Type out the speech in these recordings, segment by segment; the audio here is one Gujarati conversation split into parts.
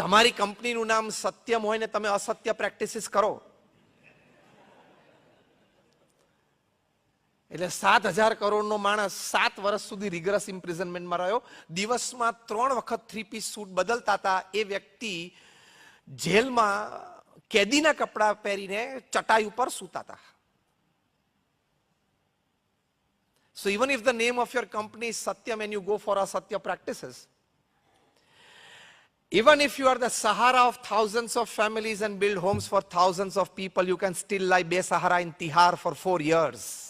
તમારી કંપનીનું નામ સત્યમ હોય ને તમે અસત્ય પ્રેક્ટિસીસ કરો. એટલે સાત હજાર કરોડનો માણસ સાત વર્ષ સુધી રિગરસ ઇમ્પ્રિઝનમેન્ટમાં રહ્યો. દિવસમાં ત્રણ વખત થ્રી પીસ સૂટ બદલતા હતા. એ વ્યક્તિ જેલમાં કેદીના કપડાં પહેરીને ચટાઈ ઉપર સૂતા હતા. So even if the name of your company Satyam Satyam you go for a satya practices, even if you are the Sahara of thousands of families and build homes for thousands of people, you can still lie Sahara in Tihar for four years.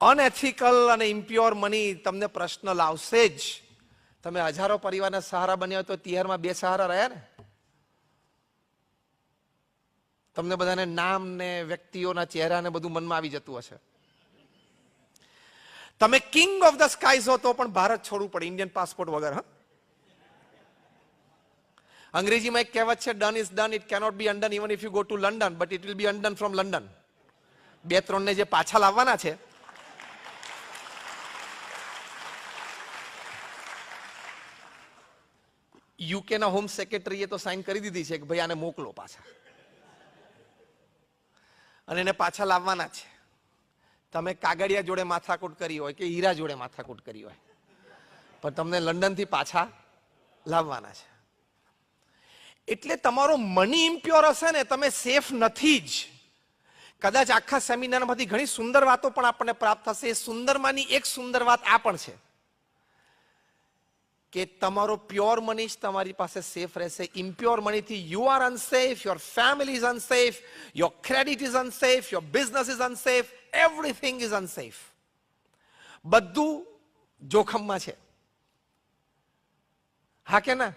Unethical અને ઇમ્પ્યોર મની તમને પ્રશ્ન લાવશે જ. તમે હજારો પરિવારના સહારા બન્યા તો તિહારમાં બે સહારા રહ્યા ને? તમને બધાને નામ ને વ્યક્તિઓના ચહેરા ને બધું મનમાં આવી જતું હશે. તમે કિંગ ઓફ ધ સ્કાઈઝ હો તો પણ ભારત છોડવું પડે ઇન્ડિયન પાસપોર્ટ વગર હા? અંગ્રેજીમાં એક કહેવત છે done is done it cannot be undone even if you go to London but it will be undone from London બે ત્રણને જે પાછા લાવવાના છે યુકેના હોમ સેક્રેટરીએ તો સાઇન કરી દીધી છે કે ભાઈ આને મોકલો પાછા. અને એને પાછા લાવવાના છે. તમે કાગડિયા જોડે માથાકૂટ કરી હોય કે હીરા જોડે માથાકૂટ કરી હોય, પણ તમને લંડનથી પાછા લાવવાના છે. એટલે તમારો મની ઇમ્પ્યોર હશે ને, તમે સેફ નથી જ. કદાચ આખા સેમિનારમાંથી ઘણી સુંદર વાતો પણ આપણને પ્રાપ્ત થશે. એ સુંદરમાંની એક સુંદર વાત આ પણ છે. કે તમારો પ્યોર મની જ તમારી પાસે સેફ રહેશે. Impure મનીથી you are unsafe your family is unsafe your credit is unsafe your business is unsafe everything is unsafe બધું જોખમમાં છે. હા કે ના?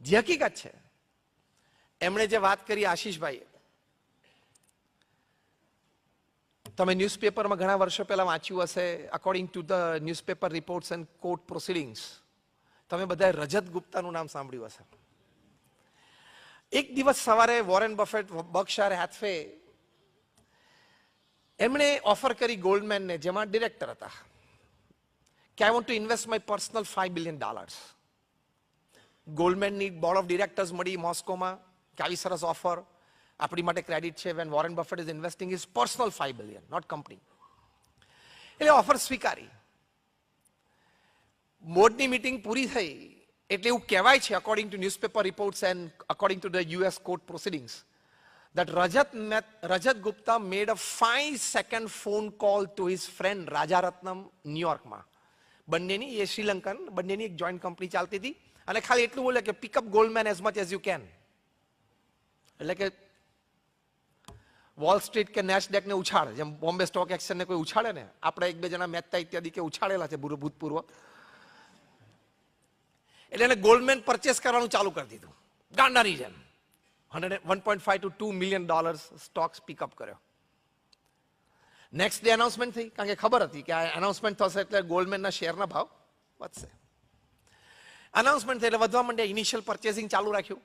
જે, હકીકત છે. એમણે જે વાત કરી આશીષભાઈએ, તમે ન્યૂઝપેપરમાં ઘણા વર્ષો પહેલા વાંચ્યું હશે according to the newspaper reports and court proceedings તમે બધાએ રજત ગુપ્તાનું નામ સાંભળ્યું હશે. એક દિવસ સવારે વોરેન બફેટ, બક્ષાર હેથફે એમણે ઓફર કરી ગોલ્ડમેનને, જેમાં ડિરેક્ટર હતા, કે I want to invest my personal five billion dollars ગોલ્ડમેનની board of directors મળી મોસ્કોમાં કે આવી સરસ ઓફર આપણી માટે ક્રેડિટ છે. When Warren Buffett is investing is personal five billion not company એટલે ઓફર સ્વીકારી. બોર્ડની મિટિંગ પૂરી થઈ એટલે એવું કહેવાય છે according to newspaper reports and according to the US court proceedings that Rajat, met, Rajat Gupta made a five second phone call to his friend Rajaratnam, New Yorkમાં. બંનેની એ શ્રીલંકન બંનેની એક જોઈન્ટ કંપની ચાલતી હતી. અને ખાલી એટલું બોલે કે pickup Goldman as much as you can એટલે કે વોલ સ્ટ્રીટ કે નેશડેક ને ઉછાળ. જેમ બોમ્બે સ્ટોક એક્સચેન્જને કોઈ ઉછાળે ને? આપણે એક બે જણા મહેતા ઇત્યાદિ કે ઉછાળેલા છે ભૂતપૂર્વ એટલે એને ગોલ્ડમેન પરચેસ કરવાનું ચાલુ કરી દીધું. ગાંડાની જેમ. Hundred one point five two two million dollars stocks pickup કર્યો. નેક્સ્ટ ડે અનાઉન્સમેન્ટ થઈ. કારણ કે ખબર હતી કે આ અનાઉન્સમેન્ટ થશે એટલે ગોલ્ડમેનના શેરના ભાવ વધશે. અનાઉન્સમેન્ટ થઈ એટલે વધવા માંડ્યા ઇનિશિયલ પરચેસિંગ ચાલુ રાખ્યું.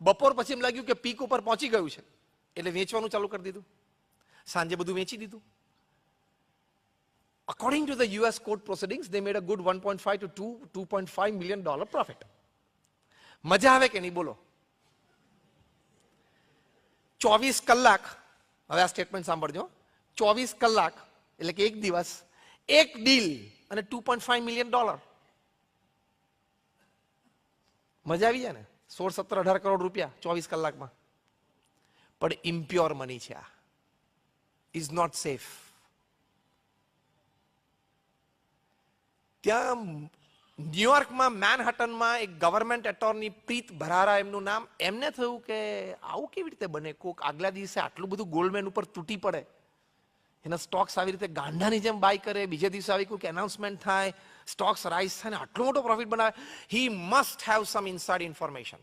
બપોર પછી એમ લાગ્યું કે પીક ઉપર પહોંચી ગયું છે. એટલે વેચવાનું ચાલુ કરી દીધું. સાંજે બધું વેચી દીધું. US court proceedings they made a good one point five two two point five million dollar profit મજા આવે કે નહીં? બોલો. ચોવીસ કલાક, હવે આ સ્ટેટમેન્ટ સાંભળજો. ચોવીસ કલાક, એટલે કે એક દિવસ, એક ડીલ અને two point five million dollar મજા આવી જાય ને? સોળ, સત્તર, અઢાર કરોડ રૂપિયા ચોવીસ કલાકમાં. પણ ઇમ્પ્યોર મની છે આ. ઇઝ નોટ સેફ ત્યાં ન્યુયોર્કમાં મેનહટનમાં એક ગવર્મેન્ટ એટોર્ની પ્રીત ભરારા એમનું નામ, એમને થયું કે આવું કેવી રીતે બને? કોક આગલા દિવસે આટલું બધું ગોલ્ડમેન ઉપર તૂટી પડે. એના સ્ટોક્સ આવી રીતે ગાંડાની જેમ બાય કરે, બીજે દિવસે આવી કોઈક એનાઉન્સમેન્ટ થાય સ્ટોક્સ રાઇઝ થાય ને આટલો મોટો પ્રોફિટ બનાવે he must have some inside information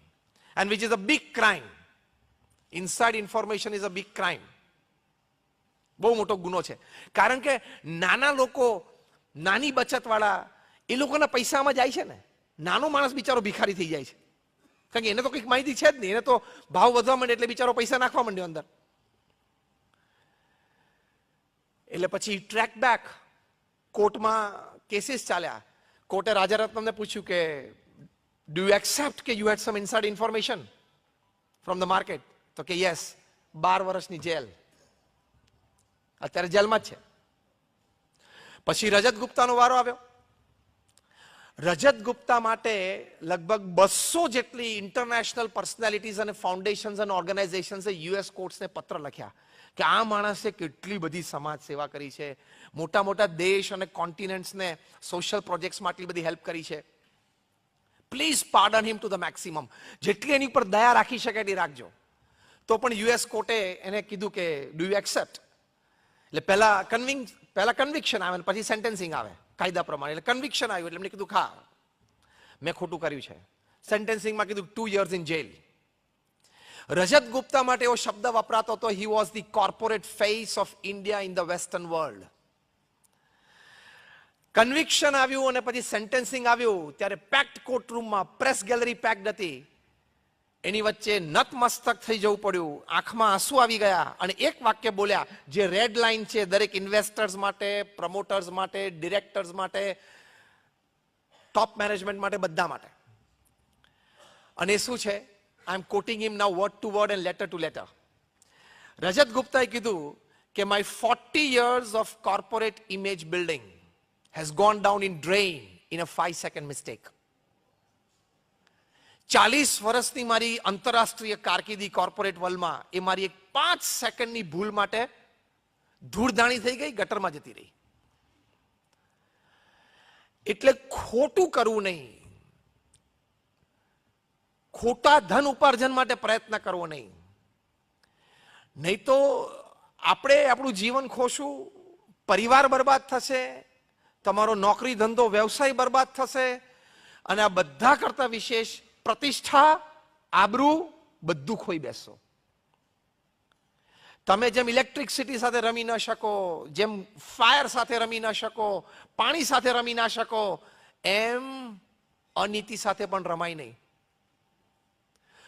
and which is a big crime inside information is a big crime બહુ મોટો ગુનો છે. કારણ કે નાના લોકો, નાની બચતવાળા, એ લોકોના પૈસામાં જાય છે ને. નાનો માણસ બિચારો ભિખારી થઈ જાય છે. કારણ કે એને તો કંઈક માહિતી છે જ નહીં. એને તો ભાવ વધવા માંડે એટલે બિચારો પૈસા નાખવા માંડ્યો અંદર. એટલે પછી ટ્રેક બેક કોર્ટમાં કેસીસ ચાલ્યા. કોર્ટે રાજારત્નમને પૂછ્યું કે ડુ યુ એક્સેપ્ટ કે you had some inside information from the market તો કે યસ બાર વર્ષની જેલ. અત્યારે જેલમાં જ છે. પછી રજત ગુપ્તાનો વારો આવ્યો. રજત ગુપ્તા માટે લગભગ બસો જેટલી ઇન્ટરનેશનલ પર્સનાલિટીઝ અને ફાઉન્ડેશન્સ અને ઓર્ગેનાઇઝેશન્સે યુએસ કોર્ટ્સને પત્ર લખ્યા. કે આ માણસે કેટલી બધી સમાજ સેવા કરી છે? મોટા મોટા દેશ અને કોન્ટિનેન્ટ્સને સોશિયલ પ્રોજેક્ટ્સમાં આટલી બધી હેલ્પ કરી છે. Please pardon him to the maximum જેટલી એની ઉપર દયા રાખી શકે એટલી રાખજો. તો પણ યુએસ કોર્ટે એને કીધું કે ડુ યુ એક્સેપ્ટ એટલે પહેલા કન્વિંગ પહેલા કન્વિક્શન આવે ને પછી સેન્ટેન્સિંગ આવે, કાયદા પ્રમાણે. એટલે કન્વિક્શન આવ્યું, એટલે એમને કીધું, ખા. મેં ખોટું કર્યું છે. સેન્ટેન્સિંગમાં કીધું two years in jail Rajat Gupta માટે એવો શબ્દ વપરાતો હતો he was the corporate face of India in the western world conviction આવ્યું અને પછી સેન્ટેન્સિંગ આવ્યું, ત્યારે પેક્ડ કોર્ટરૂમમાં પ્રેસ ગેલેરી પેક્ડ હતી. એની વચ્ચે નતમસ્તક થઈ જવું પડ્યું, આંખમાં આંસુ આવી ગયા અને એક વાક્ય બોલ્યા, જે રેડ લાઇન છે, દરેક ઇન્વેસ્ટર્સ માટે પ્રમોટર્સ માટે ડિરેક્ટર્સ માટે ટોપ મેનેજમેન્ટ માટે, બધા માટે. અને શું છે? I am quoting him now word to word and letter to letter Rajat ગુપ્તાએ કીધું કે my forty years of corporate image building has gone down in drain in a five second mistake ચાલીસ વર્ષની મારી આંતરરાષ્ટ્રીય કારકિર્દી કોર્પોરેટ વર્લ્ડમાં એ મારી એક પાંચ સેકન્ડની ભૂલ માટે ધૂળધાણી થઈ ગઈ ગટરમાં જતી રહી એટલે ખોટું કરવું નહીં ખોટા ધન ઉપાર્જન માટે પ્રયત્ન કરવો નહીં. નહીં તો આપણે આપણું જીવન ખોશું, પરિવાર બરબાદ થશે, તમારો નોકરી ધંધો, વ્યવસાય બરબાદ થશે, અને આ બધા કરતા વિશેષ પ્રતિષ્ઠા, આબરૂ બધું ખોઈ બેસો તમે જેમ ઇલેક્ટ્રિસિટી સાથે રમી ન શકો, જેમ ફાયર સાથે રમી ન શકો, પાણી સાથે રમી ના શકો, એમ અનીતિ સાથે પણ રમાય નહીં.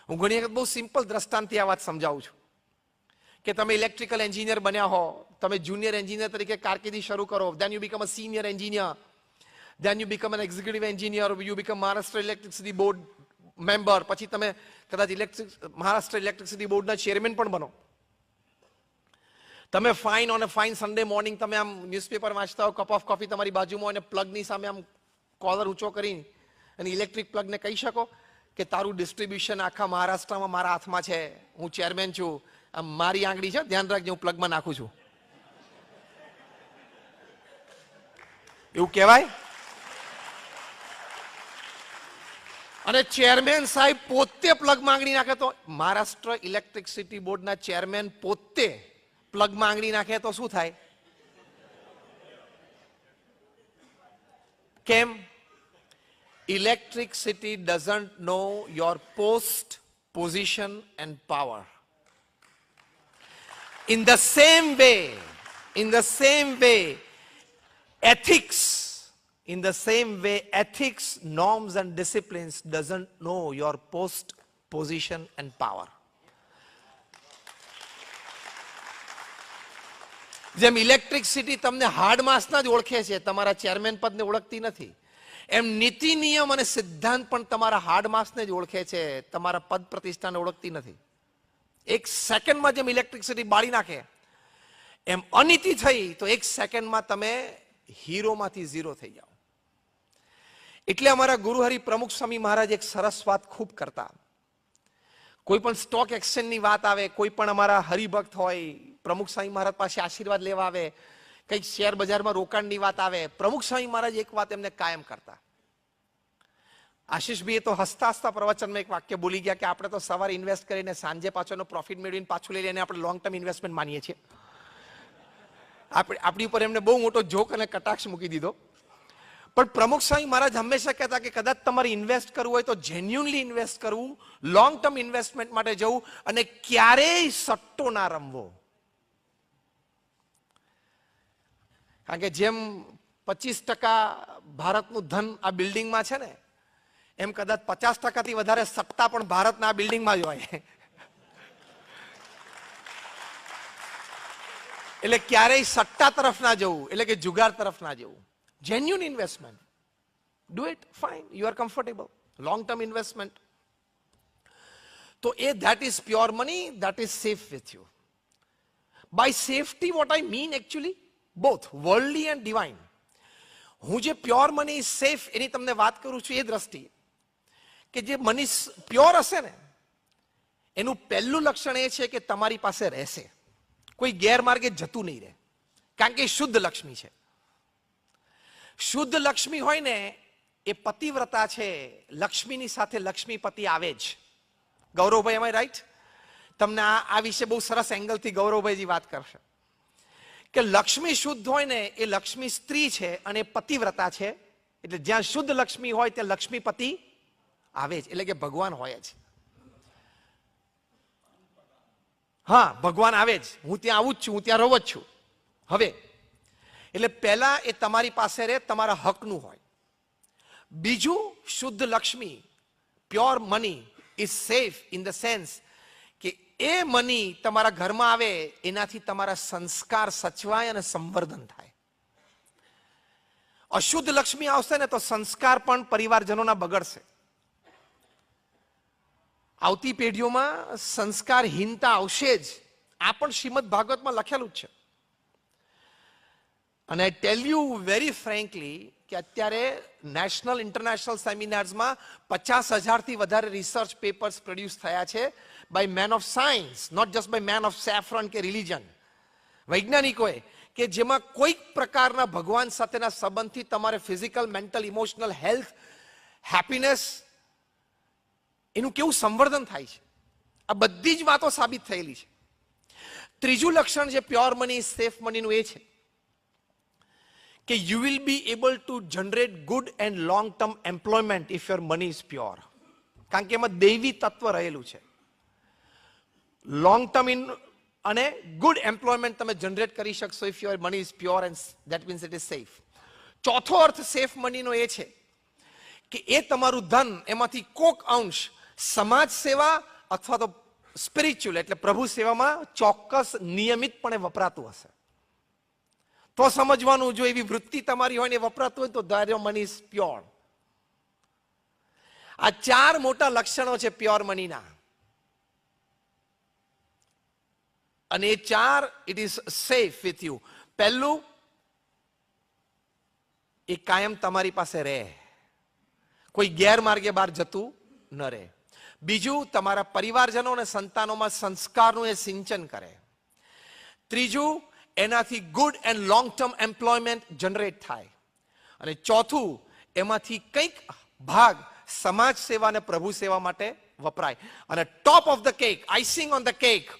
હું ઘણી વખત બહુ સિમ્પલ દ્રષ્ટાંતથી આ વાત સમજાવું છું. કે તમે ઇલેક્ટ્રિકલ એન્જિનિયર બન્યા હો, તમે જુનિયર એન્જિનિયર તરીકે કારકિર્દી શરૂ કરો then you become a senior engineer then you become an executive engineer you become Maharashtra electricity board member પછી તમે કદાચ ઇલેક્ટ્રિક મહારાષ્ટ્ર ઇલેક્ટ્રિસિટી બોર્ડના ચેરમેન પણ બનો. તમે fine on fine Sunday morning તમે આમ ન્યૂઝપેપર વાંચતા હો કપ ઓફ કોફી તમારી બાજુમાં અને પ્લગની સામે આમ કોલર ઊંચો કરી અને ઇલેક્ટ્રિક પ્લગને કહી શકો. કે તારું ડિસ્ટ્રીબ્યુશન આખા મહારાષ્ટ્રમાં મારા હાથમાં છે. હું ચેરમેન છું. આમ મારી આંગળી છે, ધ્યાન રાખજે, હું પ્લગમાં નાખું છું. એવું કહેવાય? અને ચેરમેન સાહેબ પોતે પ્લગ માંગણી નાખે તો મહારાષ્ટ્ર ઇલેક્ટ્રિસિટી બોર્ડના ચેરમેન પોતે પ્લગ માંગણી નાખે તો શું થાય? કેમ? Electricity doesn't know your post, position, and power. In the same way, in the same way, ethics, in the same way, ethics, norms, and disciplines doesn't know your post, position, and power. જેમ ઇલેક્ટ્રિસિટી તમને હાર્ડ માસના જ ઓળખે છે તમારા ચેરમેન પદને ઓળખતી નથી એમ નીતિ, નિયમ અને સિદ્ધાંત પણ તમારા હાર્ડ માસને જ ઓળખે છે. તમારા પદ પ્રતિષ્ઠાને ઓળખતી નથી. એક સેકન્ડમાં જેમ ઇલેક્ટ્રિસિટી બાળી નાખે, એમ અનીતિ થઈ, તો એક સેકન્ડમાં તમે હીરોમાંથી ઝીરો થઈ જાઓ. એટલે અમારા ગુરુહરિ પ્રમુખ સ્વામી મહારાજ એક સરસ વાત ખૂબ કરતા. કોઈ પણ સ્ટોક એક્સચેન્જની વાત આવે, કોઈ પણ અમારા હરિભક્ત હોય, પ્રમુખ સ્વામી મહારાજ પાસે આશીર્વાદ લેવા આવે કંઈક શેર બજારમાં રોકાણની વાત આવે, પ્રમુખ સ્વામી મહારાજ એક વાત એમને કાયમ કરતા. આશીષભાઈએ તો હસતા હસતા પ્રવચનમાં એક વાક્ય બોલી ગયા કે આપણે તો સવારે ઇન્વેસ્ટ કરીને સાંજે પાછળનો પ્રોફિટ મેળવીને પાછું લઈ લઈને આપણે લોંગ ટર્મ ઇન્વેસ્ટમેન્ટ માનીએ છીએ. આપણે આપણી ઉપર એમને બહુ મોટો જોક અને કટાક્ષ મૂકી દીધો. પણ પ્રમુખ સ્વામી મહારાજ હંમેશા કહેતા કે કદાચ તમારે ઇન્વેસ્ટ કરવું હોય તો જેન્યુનલી ઇન્વેસ્ટ કરવું લોંગ ટર્મ ઇન્વેસ્ટમેન્ટ માટે જવું અને ક્યારેય સટ્ટો ના રમવો. કારણ કે જેમ પચીસ ટકા ભારતનું ધન આ બિલ્ડિંગમાં છે ને, એમ કદાચ પચાસ ટકાથી વધારે સત્તા પણ ભારતના આ બિલ્ડિંગમાં જ હોય. એટલે ક્યારેય સટ્ટા તરફ ના જવું, એટલે કે જુગાર તરફ ના જવું. Genuine investment do it fine you are comfortable long term investment તો એ that is pure money that is safe with you by safety what I mean actually both worldly and divine હું જે પ્યોર મની સેફ એની તમને વાત કરું છું એ દ્રષ્ટિએ કે જે મની પ્યોર હશે ને, એનું પહેલું લક્ષણ એ છે કે તમારી પાસે રહેશે. કોઈ ગેરમાર્ગે જતું નહીં રહે. કારણ કે શુદ્ધ લક્ષ્મી છે. શુદ્ધ લક્ષ્મી હોય ને, એ પતિવ્રતા છે. લક્ષ્મીની સાથે લક્ષ્મીપતિ આવે જ. ગૌરવભાઈ એમાં રાઈટ તમને આ વિશે બહુ સરસ એંગલથી ગૌરવભાઈજી વાત કરશે. કે લક્ષ્મી શુદ્ધ હોય ને એ લક્ષ્મી સ્ત્રી છે અને પતિવ્રતા છે. એટલે જ્યાં શુદ્ધ લક્ષ્મી હોય ત્યાં લક્ષ્મીપતિ આવે જ એટલે કે ભગવાન હોય જ. હા, ભગવાન આવે જ. હું ત્યાં આવું જ છું, હું ત્યાં રહું જ છું. હવે, એટલે પહેલા એ તમારી પાસે રહે, તમારા હકનું હોય. બીજું, શુદ્ધ Lakshmi pure money is safe in the sense A money તમારા ઘરમાં આવે, એનાથી તમારા સંસ્કાર સચવાય અને સંવર્ધન થાય. અશુદ્ધ લક્ષ્મી આવશે ને તો સંસ્કાર પણ પરિવારજનોના બગડશે. આવતી પેઢીઓમાં સંસ્કારહીનતા આવશે જ. આ પણ શ્રીમદ ભાગવતમાં લખેલું જ છે. અને I tell you very frankly કે અત્યારે નેશનલ ઇન્ટરનેશનલ સેમિનાર્સમાં પચાસ હજારથી વધારે રિસર્ચ પેપર્સ પ્રોડ્યુસ થયા છે. By man of science not just by man of saffron કે રિલિજન વૈજ્ઞાનિકોએ કે જેમાં કોઈક પ્રકારના ભગવાન સાથેના સંબંધથી તમારે physical mental emotional health happiness એનું કેવું સંવર્ધન થાય છે? આ બધી જ વાતો સાબિત થયેલી છે. ત્રીજું લક્ષણ જે પ્યોર મની સેફ મનીનું એ છે કે you will be able to generate good and long term employment if your money is pure કારણ કે એમાં દૈવી તત્વ રહેલું છે. લોંગ ટર્મ ઇન અને ગુડ એમ્પ્લોયમેન્ટ તમે જનરેટ કરી શકશો if your money is pure and that means it is safe ચોથો અર્થ સેફ મનીનો એ છે કે એ તમારું ધન, એમાંથી કોક અંશ સમાજ સેવા અથવા તો સ્પિરિચ્યુઅલ એટલે પ્રભુ સેવામાં ચોક્કસ નિયમિતપણે વપરાતું હશે. તો સમજવાનું, જો એવી વૃત્તિ તમારી હોય ને વપરાતું હોય તો ધાર્યો મની ઇઝ પ્યોર આ ચાર મોટા લક્ષણો છે પ્યોર મનીના અને એ ચાર it is safe with you પહેલું, એ કાયમ તમારી પાસે રહે. કોઈ ગેરમાર્ગે બહાર જતું ન રહે. બીજું, તમારા પરિવારજનો અને સંતાનોમાં સંસ્કારનું એ સિંચન કરે. ત્રીજું, એનાથી good and long term employment generate થાય. અને ચોથું, એમાંથી કંઈક ભાગ સમાજ સેવા અને પ્રભુ સેવા માટે વપરાય. અને top of the cake icing on the cake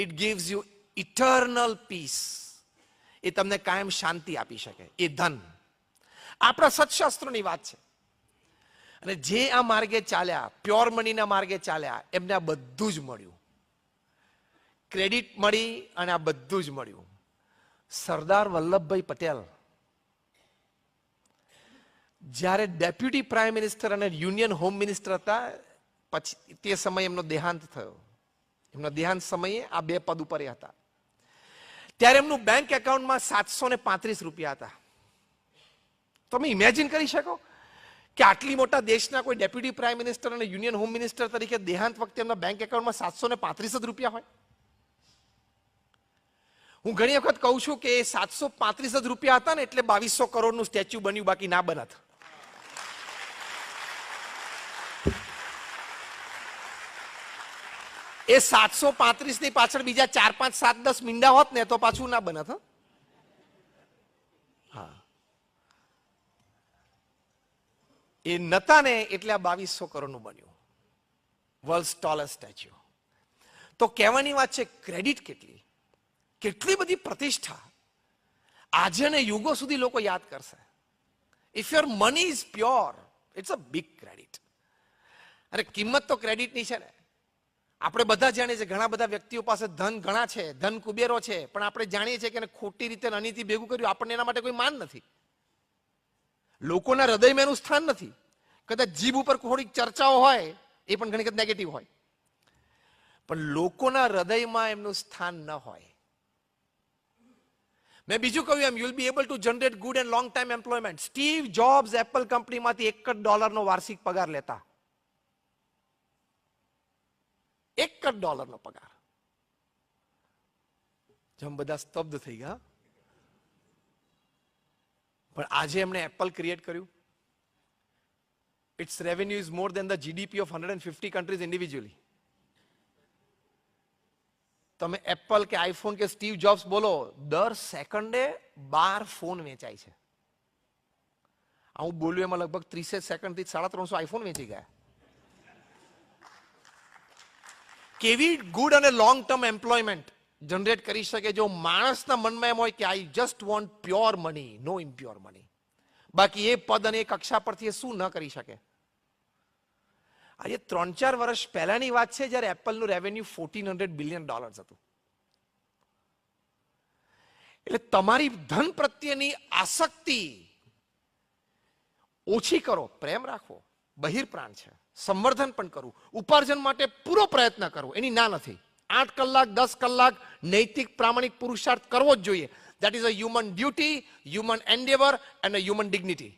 it gives you eternal peace એ તમને કાયમ શાંતિ આપી શકે. એ ધન. આપણા સત્શાસ્ત્રોની વાત છે. અને જે આ માર્ગે ચાલ્યા, પ્યોર મનીના માર્ગે ચાલ્યા, એમને આ બધું જ મળ્યું. ક્રેડિટ મળી અને આ બધું જ મળ્યું. સરદાર વલ્લભભાઈ પટેલ. જ્યારે ડેપ્યુટી પ્રાઇમ મિનિસ્ટર અને યુનિયન હોમ મિનિસ્ટર હતા, પછી તે સમયે એમનો દેહાંત થયો. એમનો દેહાંત સમયે આ બે પદ ઉપર હતા. ત્યારે એમનું બેંક એકાઉન્ટમાં સાતસો ને પાંત્રીસ રૂપિયા હતા. તમે ઇમેજિન કરી શકો કે આટલી મોટા દેશના કોઈ ડેપ્યુટી પ્રાઇમ મિનિસ્ટર અને યુનિયન હોમ મિનિસ્ટર તરીકે દેહાંત વખતે એમના બેંક એકાઉન્ટમાં સાતસો ને પાંત્રીસ જ રૂપિયા હોય? હું ઘણી વખત કહું છું કે સાતસો પાંત્રીસ જ રૂપિયા હતા ને એટલે બાવીસો કરોડનું સ્ટેચ્યુ બન્યું, બાકી ના બનત. એ સાતસો પાંત્રીસની પાછળ બીજા ચાર, પાંચ, સાત, દસ મીંડા હોત ને તો પાછું ના બનત, હા? એ નતા ને એટલે આ બાવીસો કરોડનું બન્યું. World tallest statue. તો કહેવાની વાત છે, ક્રેડિટ કેટલી? કેટલી બધી પ્રતિષ્ઠા. આજે ને યુગો સુધી લોકો યાદ કરશે. If your money is pure it's a big credit અરે કિંમત તો ક્રેડિટની છે ને. આપણે બધા જાણીએ છીએ, ઘણા બધા વ્યક્તિઓ પાસે ધન ઘણા છે, ધન કુબેરો છે, પણ આપણે જાણીએ છીએ કે એને ખોટી રીતે અનીતિ ભેગું કર્યું, આપણને એના માટે કોઈ માન નથી. લોકોના હૃદયમાં એનું સ્થાન નથી. કદાચ જીભ ઉપર થોડીક ચર્ચાઓ હોય, એ પણ ઘણી વખત નેગેટિવ હોય. પણ લોકોના હૃદયમાં એમનું સ્થાન ન હોય. મેં બીજું કહ્યું એમ you'll be able to generate good and long time employment Steve Jobs Apple કંપનીમાંથી એક જ ડોલરનો વાર્ષિક પગાર લેતા. એક જ ડોલરનો પગાર. જેમ બધા સ્તબ્ધ થઈ ગયા. પણ આજે એમણે એપલ ક્રિએટ કર્યું. Its revenue is more than the GDP of hundred and fifty countries individually તમે એપલ કે આઈફોન કે સ્ટીવ જોબ્સ બોલો, દર સેકન્ડે બાર ફોન વેચાય છે. હું બોલ્યું એમાં લગભગ ત્રીસે સેકન્ડથી સાડા ત્રણસો આઈફોન વેચી ગયા. કેવી ગુડ અને લોંગ ટર્મ એમ્પ્લોયમેન્ટ જનરેટ કરી શકે જો માણસના મનમાં એમ હોય કે I just want pure money no impure money બાકી એ પદ અને એ કક્ષા પરથી એ શું ન કરી શકે? આજે ત્રણ ચાર વર્ષ પહેલાની વાત છે જ્યારે એપલનું revenue fourteen hundred billion dollars હતું. એટલે તમારી ધન પ્રત્યેની આસક્તિ ઓછી કરો, પ્રેમ રાખો બહિર્પ્રાણ છે. સંવર્ધન પણ કરવું ઉપાર્જન માટે પૂરો પ્રયત્ન કરવો એની ના નથી. આઠ કલાક, દસ કલાક નૈતિક પ્રામાણિક પુરુષાર્થ કરવો જ જોઈએ. That is a human duty human endeavour and a human dignity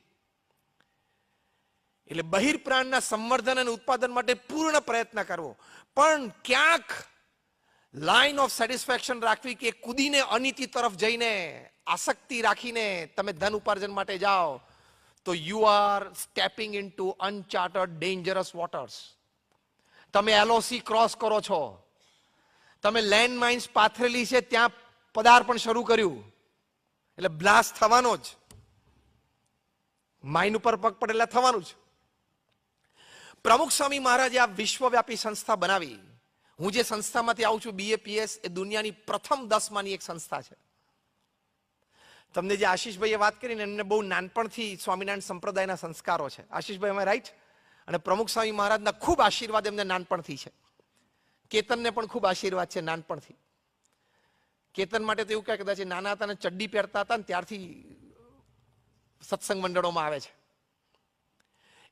એટલે બહિર્પ્રાણના સંવર્ધન અને ઉત્પાદન માટે પૂર્ણ પ્રયત્ન કરવો. પણ ક્યાંક લાઈન ઓફ સેટિસ્ફેક્શન રાખવી કે કૂદીને અનીતિ તરફ જઈને આસક્તિ રાખીને તમે ધન ઉપાર્જન માટે જાઓ તો you are stepping into uncharted dangerous waters તમે એલઓસી ક્રોસ કરો છો. તમે લેન્ડ માઇન્સ પાથરેલી છે, ત્યાં પદાર્પણ શરૂ કર્યું. એટલે બ્લાસ્ટ થવાનો જ. માઇન ઉપર પગ પડેલા થવાનું જ. પ્રમુખ સ્વામી મહારાજે આ વિશ્વવ્યાપી સંસ્થા બનાવી. હું જે સંસ્થામાંથી આવું છું બીએપીએસ એ દુનિયાની પ્રથમ દસમાંની એક સંસ્થા છે. તમને જે આશીષભાઈએ વાત કરીને એમને બહુ નાનપણથી સ્વામિનારાયણ સંપ્રદાયના સંસ્કારો છે. આશીષભાઈ અમે રાઈટ અને પ્રમુખ સ્વામી મહારાજના ખૂબ આશીર્વાદ એમને નાનપણથી છે. કેતનને પણ ખૂબ આશીર્વાદ છે નાનપણથી. કેતન માટે તો એવું કહે કદાચ નાના હતા ને ચડ્ડી પહેરતા હતા ને ત્યારથી સત્સંગ મંડળોમાં આવે છે.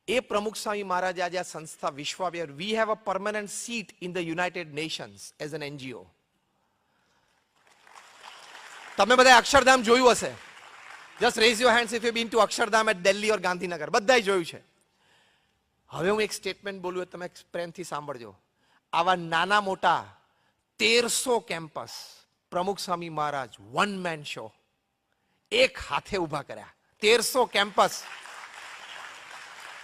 એ પ્રમુખ સ્વામી મહારાજ આજે આ સંસ્થા વિશ્વાવ્યર we have a permanent seat in the United Nations as an NGO તમે બધા અક્ષરધામ જોયું હશે. Just raise your hands if you been to Akshardham at Delhi or Gandhinagar બધાય જોયું છે. હવે હું એક સ્ટેટમેન્ટ બોલું તમે પ્રેમથી સાંભળજો. આવા નાના મોટા તેરસો campus Pramukh Swami Maharaj one man show એક હાથે ઊભા કર્યા. તેરસો કેમ્પસ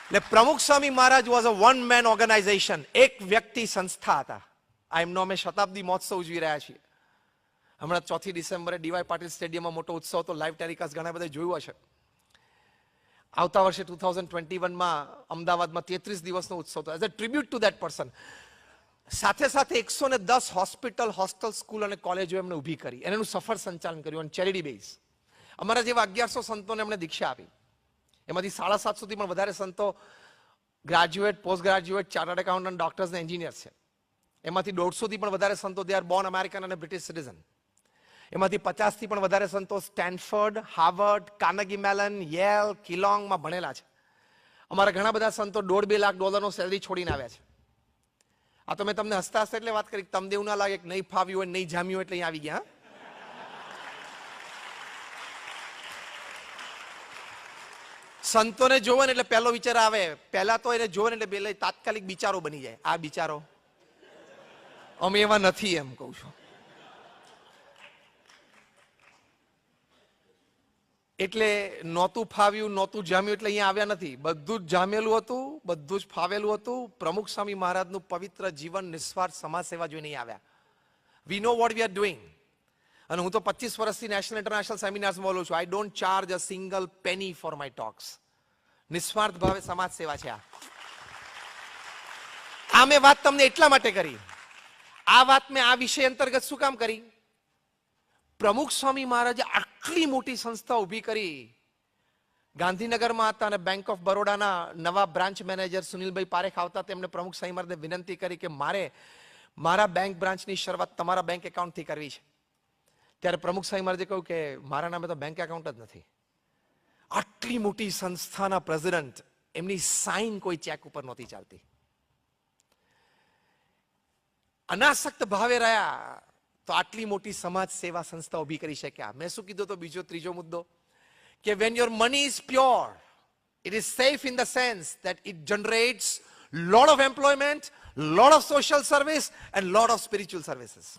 એટલે Pramukh Swami Maharaj was a one man organisation એક વ્યક્તિ સંસ્થા હતા. આ એમનો અમે શતાબ્દી મહોત્સવ ઉજવી રહ્યા છીએ. હમણાં ચોથી ડિસેમ્બરે ડીવાય પાટીલ સ્ટેડિયમમાં મોટો ઉત્સવ તો લાઈવ ટેલિકાસ્ટ ઘણા બધા જોયું હશે. આવતા વર્ષે ટુ થાઉઝન્ડ ટ્વેન્ટી વનમાં અમદાવાદમાં તેત્રીસ દિવસનો ઉત્સવ હતો. As a tribute to that person સાથે સાથે એકસો ને દસ હોસ્પિટલ હોસ્ટેલ સ્કૂલ અને કોલેજો એમને ઊભી કરી. અને એનું સફળ સંચાલન કર્યું. અને ચેરિટી બેઝ અમારા જેવા અગિયારસો સંતોને એમણે દીક્ષા આપી. એમાંથી સાડા સાત સુધી પણ વધારે સંતો graduate post graduate chartered accountant doctors ને એન્જિનિયર્સ છે. એમાંથી દોઢસોથી પણ વધારે સંતો દે આર બોર્ન અમેરિકન અને બ્રિટિશ સિટીઝન એમાંથી પચાસથી પણ વધારે સંતો Stanford Harvard Carnegie Mellon, Yale, કિલોંગમાં ભણેલા છે. અમારા ઘણા બધા સંતો દોઢ બે લાખ ડોલરનો સેલરી છોડીને આવ્યા છે. આ તો મેં તમને હસતા હસતા એટલે વાત કરી તમને એવું ના લાગે કે નહીં ફાવ્યું હોય નહીં જામ્યું હોય એટલે અહીં આવી ગયા સંતોને જોવે ને એટલે પહેલો વિચાર આવે. પહેલા તો એને જોવે ને એટલે તાત્કાલિક બિચારો બની જાય. આ બિચારો. અમે એવા નથી એમ કહું છું. એટલે નહોતું ફાવ્યું, નહોતું જામ્યું એટલે અહીંયા આવ્યા નથી. બધું જ જામેલું હતું, બધું જ ફાવેલું હતું. પ્રમુખ સ્વામી મહારાજનું પવિત્ર જીવન નિસ્વાર્થ સમાજ સેવા જોઈને આવ્યા. We know what we are doing અને હું તો પચીસ વર્ષથી નેશનલ ઇન્ટરનેશનલ સેમિનાર્સ બોલું છું. I don't charge a single penny for my talks નિસ્વાર્થ ભાવે સમાજ સેવા છે આ. આ મેં વાત તમને એટલા માટે કરી. આ વાત મેં આ વિષય અંતર્ગત શું કામ કરી? પ્રમુખ સ્વામી મહારાજે આટલી મોટી સંસ્થા ઊભી કરી. ગાંધીનગરમાં હતા અને બેંક ઓફ બરોડાના નવા બ્રાન્ચ મેનેજર સુનિલભાઈ પારેખ આવતા તેમણે પ્રમુખ સ્વામી મહારાજને વિનંતી કરી કે મારે મારા બેંક બ્રાન્ચની શરૂઆત તમારા બેંક એકાઉન્ટથી કરવી છે. ત્યારે પ્રમુખ સ્વામી મહારાજે કહ્યું કે મારા નામે તો બેંક એકાઉન્ટ જ નથી. આટલી મોટી સંસ્થાના પ્રેસિડન્ટ એમની સાઇન કોઈ ચેક ઉપર નહોતી ચાલતી. અનાસક્ત ભાવે રહ્યા. તો આટલી મોટી સમાજ સેવા સંસ્થા ઊભી કરી શક્યા મેં શું કીધું તો બીજો ત્રીજો મુદ્દો કે when your money is pure it is safe in the sense that it generates lot of employment lot of social service and lot of spiritual services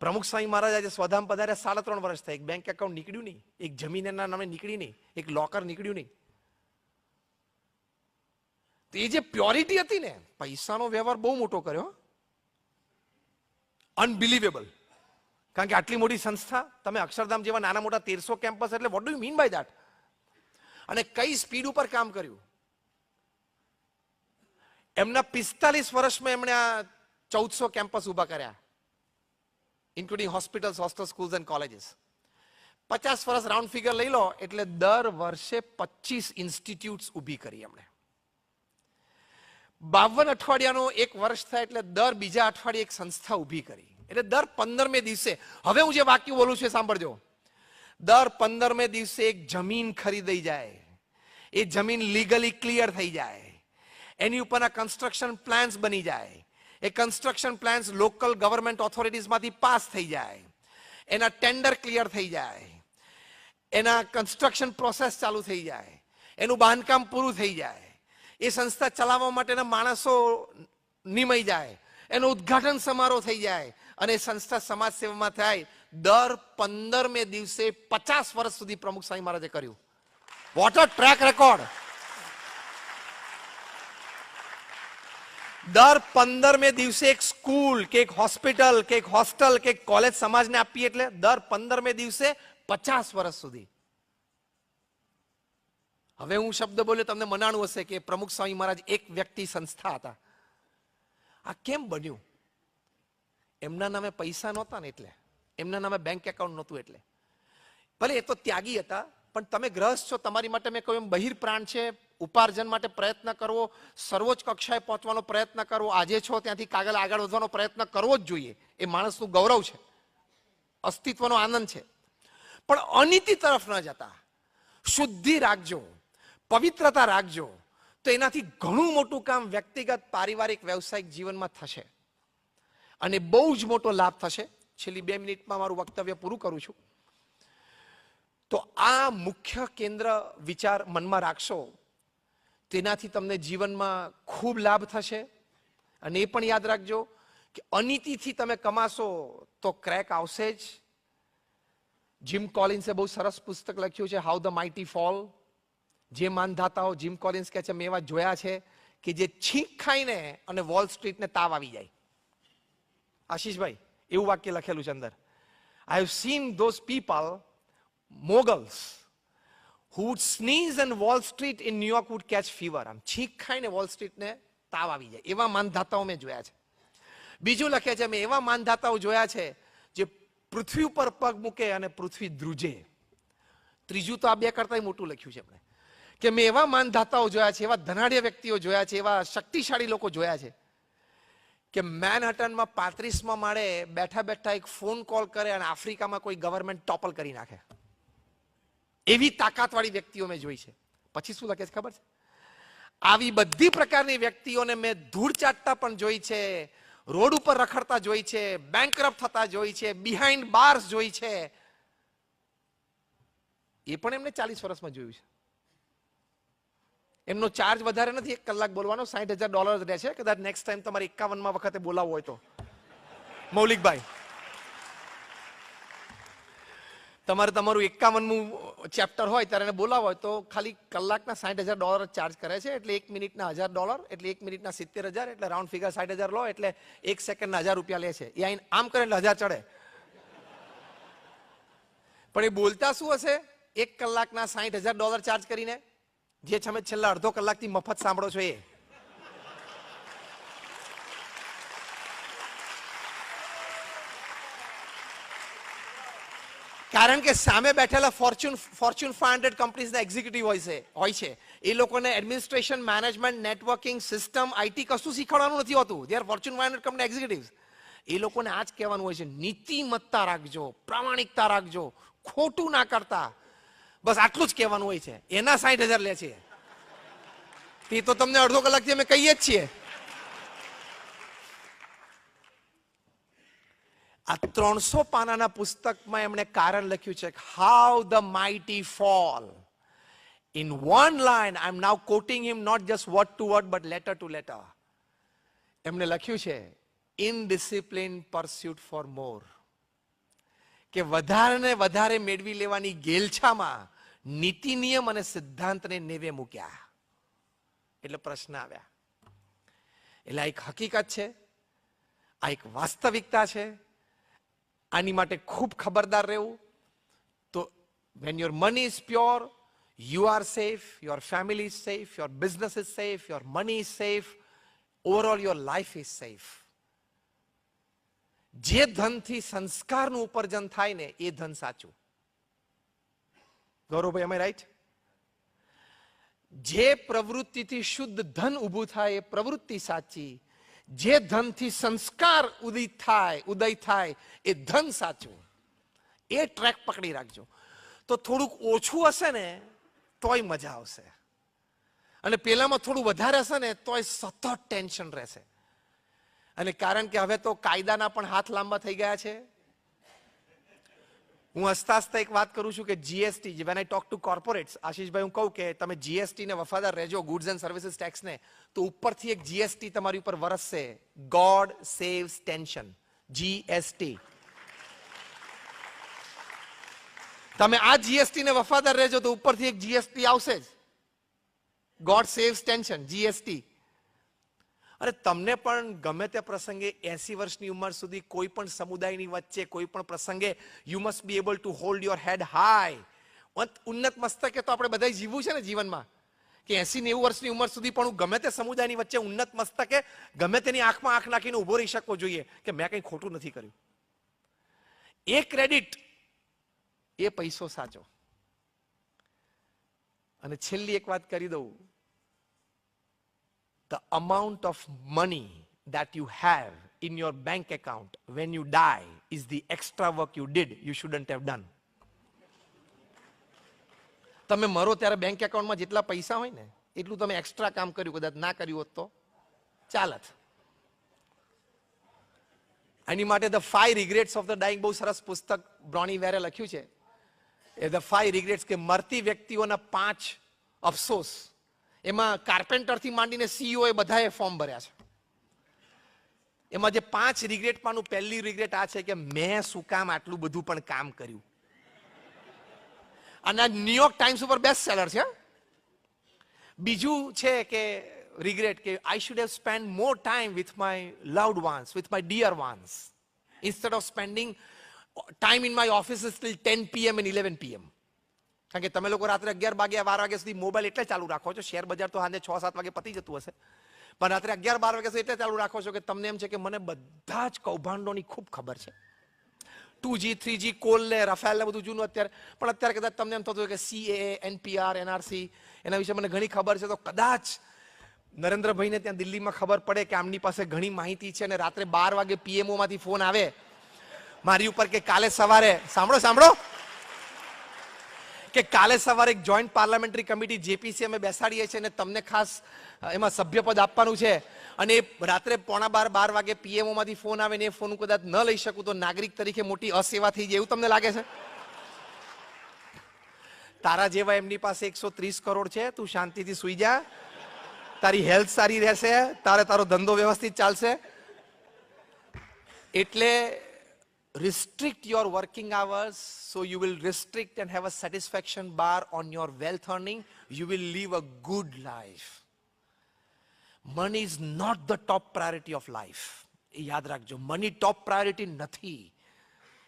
Pramukh Swami Maharaj આજે સ્વધામ પધાર્યા સાડા ત્રણ વર્ષ થયા. એક બેંક એકાઉન્ટ નીકળ્યું નહીં. એક જમીન એના નામે નીકળી નહીં. એક લોકર નીકળ્યું નહીં. તો એ જે પ્યોરિટી હતી ને, પૈસાનો વ્યવહાર બહુ મોટો કર્યો. અનબિલિવેબલ કારણ કે આટલી મોટી સંસ્થા, તમે અક્ષરધામ જેવા નાના મોટા તેરસો કેમ્પસ એટલે what do you mean by that અને કઈ સ્પીડ ઉપર કામ કર્યું? એમના પિસ્તાલીસ વર્ષમાં એમણે આ ચૌદસો કેમ્પસ ઊભા કર્યા including hospitals hostel schools and colleges પચાસ વર્ષ રાઉન્ડ ફિગર લઈ લો, એટલે દર વર્ષે પચીસ ઇન્સ્ટિટ્યૂટ્સ ઊભી કરી એમણે. બાવન અઠવાડિયાનો એક વર્ષ થાય એટલે દર બીજા અઠવાડિયે એક સંસ્થા ઊભી કરી. એટલે દર પંદરમે દિવસે, હવે હું જે વાક્ય બોલું છું સાંભળજો. દર પંદરમે દિવસે એક જમીન ખરીદાઈ જાય. એ જમીન લીગલી ક્લિયર થઈ જાય. એની ઉપરના કન્સ્ટ્રક્શન પ્લાન્સ બની જાય. એ કન્સ્ટ્રક્શન પ્લાન્સ લોકલ ગવર્મેન્ટ ઓથોરિટીઝમાંથી પાસ થઈ જાય. એના ટેન્ડર ક્લિયર થઈ જાય. એના કન્સ્ટ્રક્શન પ્રોસેસ ચાલુ થઈ જાય. એનું બાંધકામ પૂરું થઈ જાય. એ સંસ્થા ચલાવવા માટેના માણસો નિમાઈ જાય. એનો ઉદ્ઘાટન સમારોહ થઈ જાય અને સંસ્થા સમાજ સેવામાં થાય. દર પંદરમે દિવસે પચાસ વર્ષ સુધી પ્રમુખ સ્વામી મહારાજે કર્યું. વોટ અ ટ્રેક રેકોર્ડ દર પંદરમે દિવસે એક સ્કૂલ કે એક હોસ્પિટલ કે એક હોસ્ટેલ કે કોલેજ સમાજને આપીએ એટલે દર પંદરમે દિવસે પચાસ વર્ષ સુધી. હવે હું શબ્દ બોલ્યો, તમને મનાણું હશે કે પ્રમુખ સ્વામી મહારાજ એક વ્યક્તિ સંસ્થા હતા. આ કેમ બન્યું? એમના નામે પૈસા નહોતા ને એટલે. એમના નામે બેંક એકાઉન્ટ નહોતું એટલે. ભલે એ તો ત્યાગી હતા, પણ તમે ગ્રહસ્થ છો, તમારી માટે મેં કહ્યું, એમ બહિર પ્રાણ છે, ઉપાર્જન માટે પ્રયત્ન કરવો, સર્વોચ્ચ કક્ષાએ પહોંચવાનો પ્રયત્ન કરવો, આજે છો ત્યાંથી કાગળ આગળ વધવાનો પ્રયત્ન કરવો જ જોઈએ. એ માણસનું ગૌરવ છે. અસ્તિત્વનો આનંદ છે. પણ અનીતિ તરફ ન જતા. શુદ્ધિ રાખજો. પવિત્રતા રાખજો. તો એનાથી ઘણું મોટું કામ વ્યક્તિગત, પારિવારિક, વ્યવસાયિક જીવનમાં થશે. અને બહુ જ મોટો લાભ થશે. છેલ્લી બે મિનિટમાં મારું વક્તવ્ય પૂરું કરું છું. તો આ મુખ્ય કેન્દ્ર વિચાર મનમાં રાખશો, તેનાથી તમને જીવનમાં ખૂબ લાભ થશે. અને એ પણ યાદ રાખજો કે અનીતિથી તમે કમાશો તો ક્રેક આવશે જ. જીમ કોલિન્સે બહુ સરસ પુસ્તક લખ્યું છે હાઉ ધ માઇટી ફોલ જે માનધાતાઓ જીમ કોલિન્સ કહે છે, મેં એવા જોયા છે કે જે છીંક ખાઈને અને વોલ સ્ટ્રીટને તાવ આવી જાય. આશીષભાઈ, એવું વાક્ય લખેલું છે અંદર. I have seen those people moguls who would sneeze and Wall Street in New York would catch. આમ છીંક ખાઈને વોલ સ્ટ્રીટને તાવ આવી જાય. એવા માનધાતાઓ મેં જોયા છે. બીજું લખે છે, મેં એવા માનધાતાઓ જોયા છે જે પૃથ્વી ઉપર પગ મૂકે અને પૃથ્વી ધ્રુજે. ત્રીજું તો આ બે કરતા મોટું લખ્યું છે એમણે. કે મેં એવા માનધાતાઓ જોયા છે, એવા ધનાઢ્ય વ્યક્તિઓ જોયા છે, એવા શક્તિશાળી લોકો જોયા છે કે મેનહટનમાં પાંત્રીસમાં માળે બેઠા બેઠા એક ફોન કોલ કરે અને આફ્રિકામાં કોઈ ગવર્મેન્ટ ટોપલ કરી નાખે. એવી તાકાતવાળી વ્યક્તિઓ મેં જોઈ છે. પછી શું લખે છે ખબર છે? આવી બધી પ્રકારની વ્યક્તિઓને મેં ધૂળ ચાટતા પણ જોઈ છે, રોડ ઉપર રખડતા જોઈ છે બેંકરપ્ટ થતા જોઈ છે બિહાઇન્ડ બાર્સ જોઈ છે. એ પણ એમને ચાલીસ વર્ષમાં જોયું છે. એમનો ચાર્જ વધારે નથી, એક કલાક બોલવાનો સાઠ હજાર ડોલર રહે છે કદાચ નેક્સ્ટ ટાઈમ તમારે એકાવનમાં વખતે બોલાવવું હોય તો. મૌલિકભાઈ, તમારે તમારું એકાવનમું ચેપ્ટર હોય ત્યારે એને બોલાવો હોય તો ખાલી કલાકના સાઠ હજાર ડોલર ચાર્જ કરે છે. એટલે એક મિનિટના હજાર ડોલર એટલે એક મિનિટના સિત્તેર હજાર, એટલે રાઉન્ડ ફિગર સાઠ હજાર લો, એટલે એક સેકન્ડના હજાર રૂપિયા લે છે. એ આમ કરે એટલે હજાર ચડે. પણ એ બોલતા શું હશે? એક કલાકના સાઠ હજાર ડોલર ચાર્જ કરીને જે તમે છેલ્લા અડધો કલાકથી મફત સાંભળો છો એ. કારણ કે સામે બેઠેલા ફોર્ચ્યુન ફોર્ચ્યુન ફાઈવ હંડ્રેડ કંપનીઝના એક્ઝિક્યુટિવ હોય છે હોય છે. એ લોકોને administration management networking system IT કશું શીખવાડવાનું નથી હોતું. The fortune five hundred company executive એ લોકોને આ જ કહેવાનું હોય છે, નીતિમત્તા રાખજો, પ્રામાણિકતા રાખજો, ખોટું ના કરતા. બસ આટલું જ કહેવાનું હોય છે. એના સાઠ હજાર લે છે. તે તો તમને અડધો કલાકથી અમે કહીએ જ છીએ. આ ત્રણસો પાનાના પુસ્તકમાં એમણે કારણ લખ્યું છે how the mighty fall in one line I am now quoting him not just word to word but letter to letter એમણે લખ્યું છે ઇનડિસિપ્લિન પરસ્યુટ ફોર મોર કે વધારે વધારે મેળવી લેવાની ગેલછામાં નીતિ નિયમ અને સિદ્ધાંતને નેવે મૂક્યા. એટલે પ્રશ્ન આવ્યા. એટલે આ એક હકીકત છે, આ એક વાસ્તવિકતા છે, આની માટે ખૂબ ખબરદાર રહેવું. તો when your money is pure you are safe your family is safe your business is safe your money is safe overall your life is safe જે ધનથી સંસ્કારનું ઉપાર્જન થાય ને એ ધન સાચું. ગૌરવભાઈ અમે રાઈટ જે પ્રવૃત્તિથી શુદ્ધ ધન ઊભું થાય એ પ્રવૃત્તિ સાચી. જે ધનથી સંસ્કાર ઉદિત થાય, ઉદય થાય એ ધન સાચું. એ ટ્રેક પકડી રાખજો. તો થોડુંક ઓછું હશે ને, તોય મજા આવશે. અને પેલામાં થોડું વધારે હશે ને, તોય સતત ટેન્શન રહેશે. અને કારણ કે હવે તો કાયદાના પણ હાથ લાંબા થઈ ગયા છે. હું હસતા હસતા એક વાત કરું છું કે GST when I talk to corporates Ashishbhai, હું કહું કે તમે જીએસટી ને વફાદાર રહેજો ગુડ્સ એન્ડ સર્વિસીસ ટેક્સ ને, તો ઉપરથી એક જીએસટી તમારી ઉપર વરસશે. ગોડ સેવ્સ ટેન્શન જીએસટી તમે આ જીએસટી ને વફાદાર રહેજો તો ઉપરથી એક જીએસટી આવશે જ. ગોડ સેવ્સ ટેન્શન જીએસટી અરે તમને પણ ગમે તે પ્રસંગે એસી વર્ષની ઉંમર સુધી કોઈ પણ સમુદાયની વચ્ચે કોઈ પણ પ્રસંગે you must be able to hold your head high ઉન્નત મસ્તકે તો આપણે બધા જીવવું છે ને જીવનમાં. કે એસી નેવું વર્ષની ઉંમર સુધી પણ હું ગમે તે સમુદાયની વચ્ચે ઉન્નત મસ્તકે ગમે તેની આંખમાં આંખ નાખીને ઊભો રહી શકવો જોઈએ કે મેં કંઈ ખોટું નથી કર્યું. એ ક્રેડિટ એ પૈસો સાચો. અને છેલ્લી એક વાત કરી દઉં. The amount of money that you have in your bank account when you die is the extra work you did, you shouldn't have done. તમે મરો ત્યારે બેંક એકાઉન્ટમાં જેટલા પૈસા હોય ને, એટલું તમે એક્સ્ટ્રા કામ કર્યું, કદાચ ના કર્યું હોત તો. ચાલત. એની માટે the five regrets of the dying બહુ સરસ પુસ્તક બ્રોની વેરે લખ્યું છે. એ ધ ફાઈવ રિગ્રેટ્સ કે મરતી વ્યક્તિઓના પાંચ અફસોસ એમાં કાર્પેન્ટરથી માંડીને સીઈઓ એ બધાએ ફોર્મ ભર્યા છે. એમાં જે પાંચ રિગ્રેટ પાનું પહેલી રિગ્રેટ આ છે કે મેં શું કામ આટલું બધું પણ કામ કર્યું. અને ન્યુયોર્ક ટાઈમ્સ ઉપર બેસ્ટ સેલર છે બીજું છે કે રિગ્રેટ કે I should have spend more time with my loved ones with my dear ones instead of spending time in my office till ten PM and eleven PM કારણ કે તમે લોકો રાત્રે અગિયાર વાગ્યા બાર વાગ્યા સુધી મોબાઈલ એટલે ચાલુ રાખો છો. શેર બજાર તો સાંજે છ, સાત વાગે પતી જતું હશે. પણ રાત્રે અગિયાર, બાર વાગ્યા સુધી એટલે ચાલુ રાખો છો કે તમને એમ છે કે મને બધા જ કૌભાંડોની ખૂબ ખબર છે. Two G three G coal ને રફેલ ને બધું જૂનું અત્યારે. પણ અત્યારે કદાચ તમને એમ થતું હોય કે સીએ એનપીઆર એનઆરસી એના વિશે મને ઘણી ખબર છે. તો કદાચ નરેન્દ્રભાઈને ત્યાં દિલ્હીમાં ખબર પડે કે આમની પાસે ઘણી માહિતી છે અને રાત્રે બાર વાગે પીએમઓ માંથી ફોન આવે. મારી ઉપર કે કાલે સવારે. સાંભળો સાંભળો. કે કાલે સવારે એક જોઈન્ટ પાર્લામેન્ટરી કમિટી જેપીસી અમે બેસાડીએ છીએ અને તમને ખાસ એમાં સભ્યપદ આપવાનું છે. અને રાત્રે પોણા બાર બાર વાગે પીએમઓમાંથી ફોન આવે ને એ ફોન કદાચ ન લઈ શકું તો નાગરિક તરીકે મોટી અસેવા થઈ જાય એવું તમને લાગે છે? તારા જેવા એમની પાસે એકસો ત્રીસ કરોડ છે, તું શાંતિથી સુઈ જા. તારી હેલ્થ સારી રહેશે, તારે તારો ધંધો વ્યવસ્થિત ચાલશે. એટલે restrict your working hours so you will restrict and have a satisfaction bar on your wealth earning you will live a good life money is not the top priority of life એ યાદ રાખજો મની ટોપ પ્રાયોરિટી નથી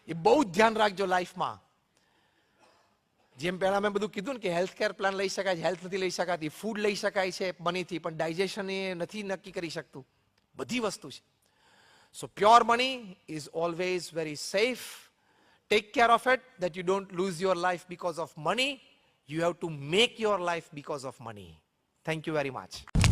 એ બહુ જ ધ્યાન રાખજો લાઈફમાં જેમ પહેલા મેં બધું કીધું ને કે હેલ્થ કેર પ્લાન લઈ શકાય છે હેલ્થ નથી લઈ શકાતી ફૂડ લઈ શકાય છે મનીથી પણ ડાયજેશન એ નથી નક્કી કરી શકતું બધી વસ્તુ છે so pure money is always very safe. Take care of it that you don't lose your life because of money. You have to make your life because of money. Thank you very much.